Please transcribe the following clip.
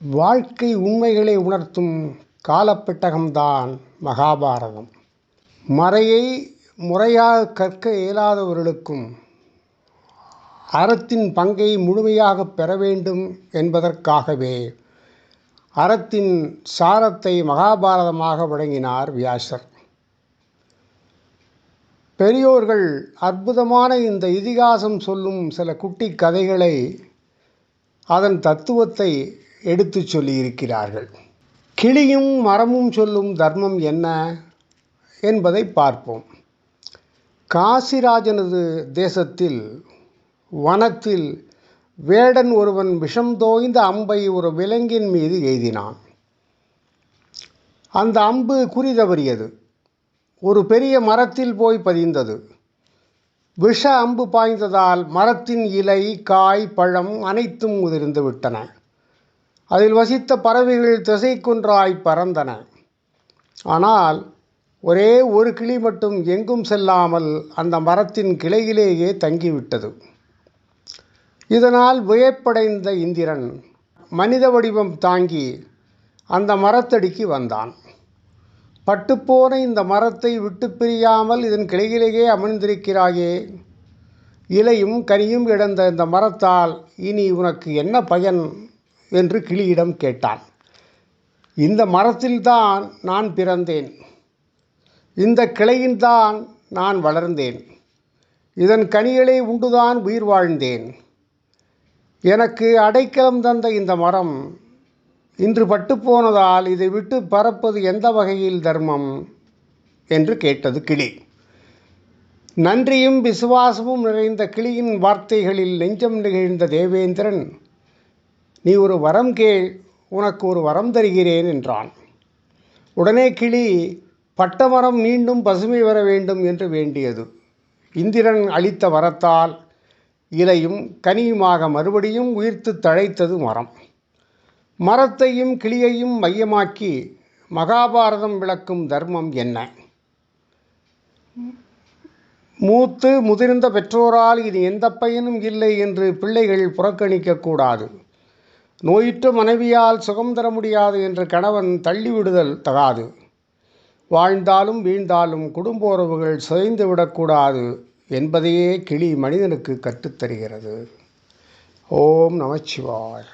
வாழ்க்கை உண்மைகளை உணர்த்தும் காலப்பெட்டகம்தான் மகாபாரதம். மறையை முறையாக கற்க இயலாதவர்களுக்கும் அறத்தின் பங்கை முழுமையாக பெற வேண்டும் என்பதற்காகவே அறத்தின் சாரத்தை மகாபாரதமாக வழங்கினார் வியாசர். பெரியோர்கள் அற்புதமான இந்த இதிகாசம் சொல்லும் சில குட்டி கதைகளை அதன் தத்துவத்தை எடுத்துச் சொல்லியிருக்கிறார்கள். கிளியும் மரமும் சொல்லும் தர்மம் என்ன என்பதை பார்ப்போம். காசிராஜனது தேசத்தில் வனத்தில் வேடன் ஒருவன் விஷம் தோய்ந்த அம்பை ஒரு விலங்கின் மீது எய்தினான். அந்த அம்பு குறி தவறியது ஒரு பெரிய மரத்தில் போய் பதிந்தது. விஷ அம்பு பாய்ந்ததால் மரத்தின் இலை காய் பழம் அனைத்தும் உதிர்ந்து விட்டன. அதில் வசித்த பறவைகள் திசைக்குன்றாய் பறந்தன. ஆனால் ஒரே ஒரு கிளி மட்டும் எங்கும் செல்லாமல் அந்த மரத்தின் கிளையிலேயே தங்கிவிட்டது. இதனால் வியப்படைந்த இந்திரன் மனித வடிவம் தாங்கி அந்த மரத்தடிக்கு வந்தான். பட்டுப்போன இந்த மரத்தை விட்டு பிரியாமல் இதன் கிளையிலேயே அமர்ந்திருக்கிறாயே. இலையும் கனியும் இழந்த இந்த மரத்தால் இனி உனக்கு என்ன பயன்? என்று கிளியிடம் கேட்டான். இந்த மரத்தில்தான் நான் பிறந்தேன். இந்த கிளையில்தான் நான் வளர்ந்தேன். இதன் கனிகளை உண்டுதான் உயிர் வாழ்ந்தேன். எனக்கு அடைக்கலம் தந்த இந்த மரம் இன்று பட்டுப்போனதால் இதை விட்டு பறப்பது எந்த வகையில் தர்மம்? என்று கேட்டது கிளி. நன்றியும் விசுவாசமும் நிறைந்த கிளியின் வார்த்தைகளில் நெஞ்சம் நிகழ்ந்த தேவேந்திரன் நீ ஒரு வரம் கேள் உனக்கு ஒரு வரம் தருகிறேன் என்றான். உடனே கிளி பட்டமரம் மீண்டும் பசுமை வர வேண்டும் என்று வேண்டியது. இந்திரன் அளித்த வரத்தால் இலையும் கனியுமாக மறுபடியும் உயிர்த்து தழைத்தது மரம். மரத்தையும் கிளியையும் மையமாக்கி மகாபாரதம் விளக்கும் தர்மம் என்ன? மூத்து முதிர்ந்த பெற்றோரால் இது எந்த பயனும் இல்லை என்று பிள்ளைகள் புறக்கணிக்கக்கூடாது நோயுற்ற மனைவியால் சுகம் தர முடியாது என்று கணவன் தள்ளிவிடுதல் தகாது. வாழ்ந்தாலும் வீழ்ந்தாலும் குடும்ப உறவுகள் சிதைந்து விடக்கூடாது என்பதையே கிளி மனிதனுக்கு கற்றுத்தருகிறது. ஓம் நமச்சிவாய்